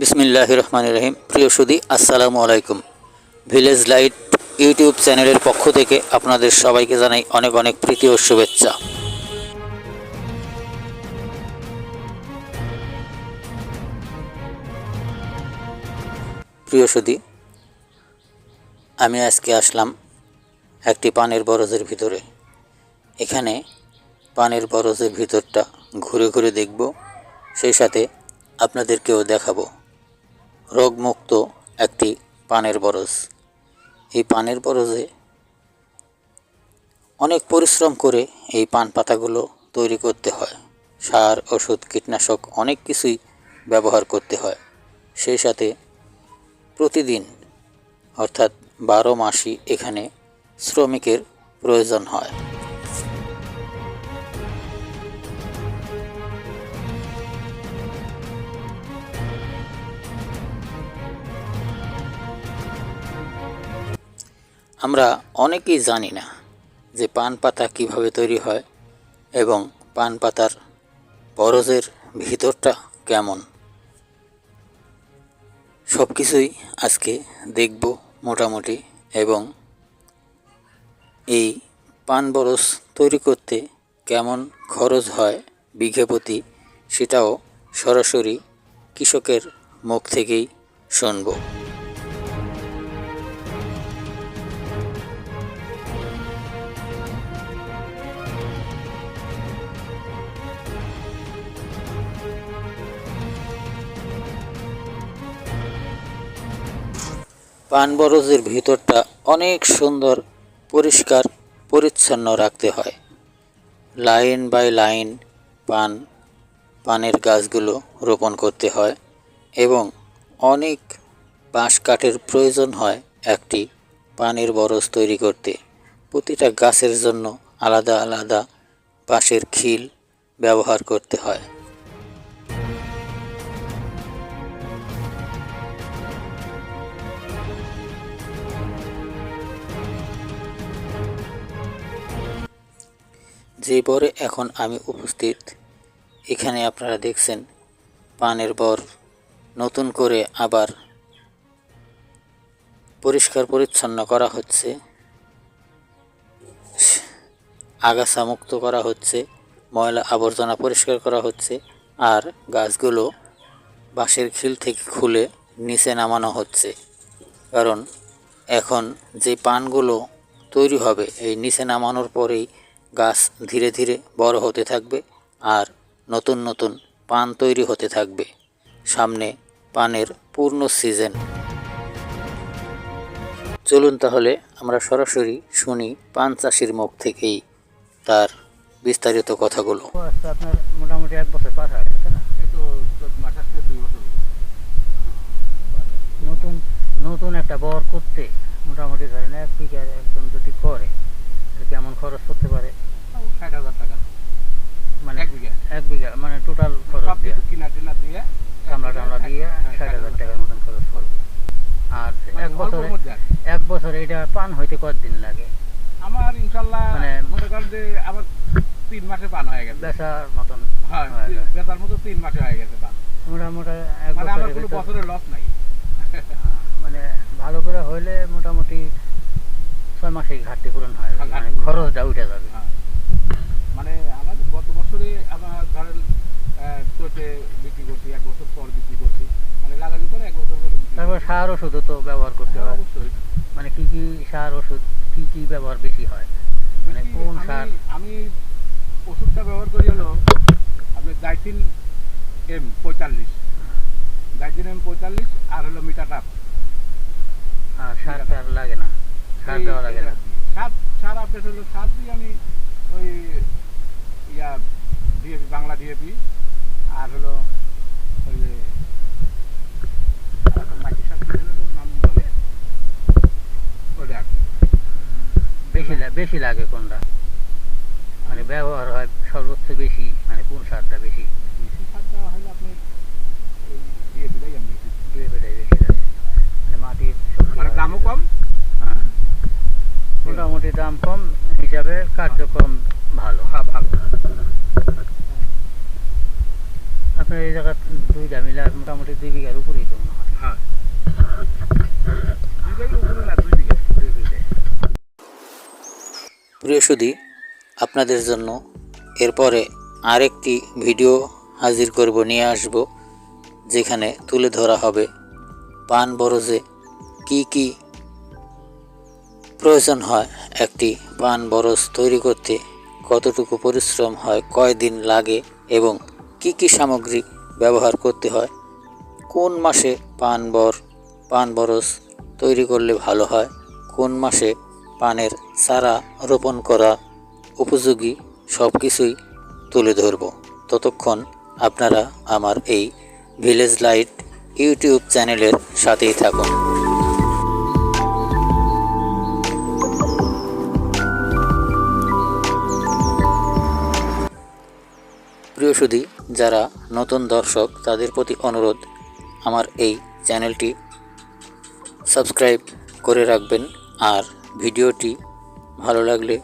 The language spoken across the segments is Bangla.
বিসমিল্লাহ রহমান রহিম প্রিয় সুদী, আসসালামু আলাইকুম। ভিলেজ লাইট ইউটিউব চ্যানেলের পক্ষ থেকে আপনাদের সবাইকে জানাই অনেক অনেক প্রীতি ও শুভেচ্ছা। প্রিয় সুদী, আমি আজকে আসলাম একটি পানের বরজের ভিতরে। এখানে পানের বরজের ভিতরটা ঘুরে ঘুরে দেখব, সেই সাথে আপনাদেরকেও দেখাবো। রোগমুক্ত একটি পানের বরজ। এই পানের বরজে অনেক পরিশ্রম করে এই পান পাতাগুলো তৈরি করতে হয়। সার, ওষুধ, কীটনাশক অনেক কিছুই ব্যবহার করতে হয়। সেই সাথে প্রতিদিন, অর্থাৎ বারো মাসই এখানে শ্রমিকের প্রয়োজন হয়। আমরা অনেকেই জানি না যে পান পাতা কীভাবে তৈরি হয় এবং পান পাতার বরজের ভিতরটা কেমন। সব কিছুই আজকে দেখব মোটামুটি এবং এই পান বরজ তৈরি করতে কেমন খরচ হয় বিঘে প্রতি সেটাও সরাসরি কৃষকের মুখ থেকেই শুনব। পান বরজের ভিতরটা অনেক সুন্দর, পরিষ্কার, পরিচ্ছন্ন রাখতে হয়। লাইন বাই লাইন পান, পানের গাছগুলো রোপণ করতে হয় এবং অনেক বাঁশ কাঠের প্রয়োজন হয় একটি পানের বরজ তৈরি করতে। প্রতিটা গাছের জন্য আলাদা আলাদা বাঁশের খিল ব্যবহার করতে হয়। যে বরে এখন আমি উপস্থিত, এখানে আপনারা দেখছেন পানের বর নতুন করে আবার পরিষ্কার পরিচ্ছন্ন করা হচ্ছে, আগাছা মুক্ত করা হচ্ছে, ময়লা আবর্জনা পরিষ্কার করা হচ্ছে, আর গাছগুলো বাঁশের খিল থেকে খুলে নিচে নামানো হচ্ছে। কারণ এখন যে পানগুলো তৈরি হবে, এই নিচে নামানোর পরেই গাছ ধীরে ধীরে বড় হতে থাকবে আর নতুন নতুন পান তৈরি হতে থাকবে। সামনে পানের পূর্ণ সিজন। চলুন তাহলে আমরা সরাসরি শুনি পান চাষির মুখ থেকেই তার বিস্তারিত কথাগুলো। আপনার মোটামুটি এক বছর পার হয়ে না। নতুন নতুন একটা বর করতে মোটামুটি ধরেন এক বিঘার একজন যদি করে তাহলে কেমন খরচ করতে পারে তাও ষাট হাজার টাকা মানে এক বিঘা এক বিঘা মানে টোটাল খরচ সব দিয়ে কিছু কিনা টিনা দিয়ে কামলা টামলা দিয়ে হ্যাঁ, ষাট হাজার টাকার মতন খরচ করবে আর মানে এক অল্পর বছরে মধ্যে আর কি। এক বছরে এটা পান হইতে কতদিন লাগে? আমার ইনশাল্লাহ মানে- মনে করেন যে আমার তিন মাসে পান হয়ে গেছে। বেচার মতন হ্যাঁ বেচার মতো তিন মাসে হয়ে গেছে পান। মোটামুটি এক মানে আমার বছরের বছরের লস নাই। মানে ভালো করে হইলে মোটামুটি ছয় মাসেই ঘাটতি পূরণ হয় হ্যাঁ, মানে খরচটা উঠে যাবে। হ্যাঁ। মানে আমার গত বছরে আমার ধরেন চোটে বিক্রি করছি এক বছর পর বিক্রি করছি। মানে লাগানোর পরে এক বছর পরে তারপর সার ওষুধও তো ব্যবহার করতে হ্যাঁ, হয়। অবশ্যই। মানে কি কি সার ওষুধ কি কি ব্যবহার বেশি হয়? মানে কোন সার? আমি ওষুধটা ব্যবহার করি হলো আপনার ডাইটিন এম পঁয়তাল্লিশ। ডাইটিন এম পঁয়তাল্লিশ আর হলো মিটাটাপ আর সার টার লাগে না? সার দেওয়া লাগে না? সার সার আপডেট হলো সার দিয়ে আমি ওই ইয়া ডিএপি বাংলা ডিএপি আর হলো ওই মাটি নাম বলে? ওটা। বেশি বেশি লাগে কোনটা? মানে ব্যবহার হয় সর্বোচ্চ বেশি মানে কোন সারটা বেশি? বেশি সার হলে আপনি ডিএপিটাই আমি ডিএপিটাই বেশি লাগে। মানে মাটির মানে দামও কম? হ্যাঁ। মোটামুটি দাম কম হিসাবে কার্যক্রম ভালো হ্যাঁ ভালো আপনার এই জায়গা দুইটা মিলে মোটামুটি দুই বিঘার উপরেই তো মনে হয়। প্রিয় সুধী আপনাদের জন্য এরপরে আরেকটি ভিডিও হাজির করব নিয়ে আসব যেখানে তুলে ধরা হবে পান বরজে কি কি প্রয়োজন হয় একটি পান বরজ তৈরি করতে কতটুকু পরিশ্রম হয় কয়দিন লাগে এবং কি কি সামগ্রী ব্যবহার করতে হয়? কোন মাসে পান বর, পান বরস তৈরি করলে ভালো হয়? কোন মাসে পানের চারা রোপণ করা উপযোগী? সব কিছুই তুলে ধরব। ততক্ষণ আপনারা আমার এই ভিলেজ লাইট ইউটিউব চ্যানেলের সাথেই থাকুন। প্রিয় সুধী যারা নতুন দর্শক, তাদের প্রতি অনুরোধ আমার এই চ্যানেলটি সাবস্ক্রাইব করে রাখবেন আর ভিডিওটি ভালো লাগলে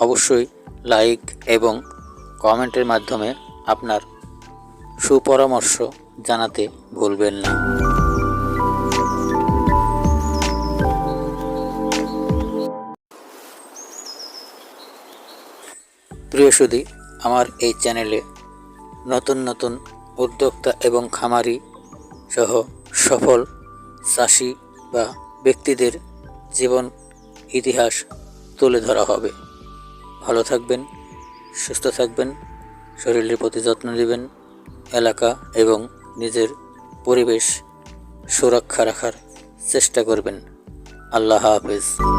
অবশ্যই লাইক এবং কমেন্টের মাধ্যমে আপনার সুপরামর্শ জানাতে ভুলবেন না। প্রিয় সুধী, আমার এই চ্যানেলে নতুন নতুন উদ্যোক্তা এবং খামারি সহ সফল চাষি বা ব্যক্তিদের জীবন ইতিহাস তুলে ধরা হবে। ভালো থাকবেন, সুস্থ থাকবেন, শরীরের প্রতি যত্ন নেবেন, এলাকা এবং নিজের পরিবেশ সুরক্ষা রাখার চেষ্টা করবেন। আল্লাহ হাফেজ।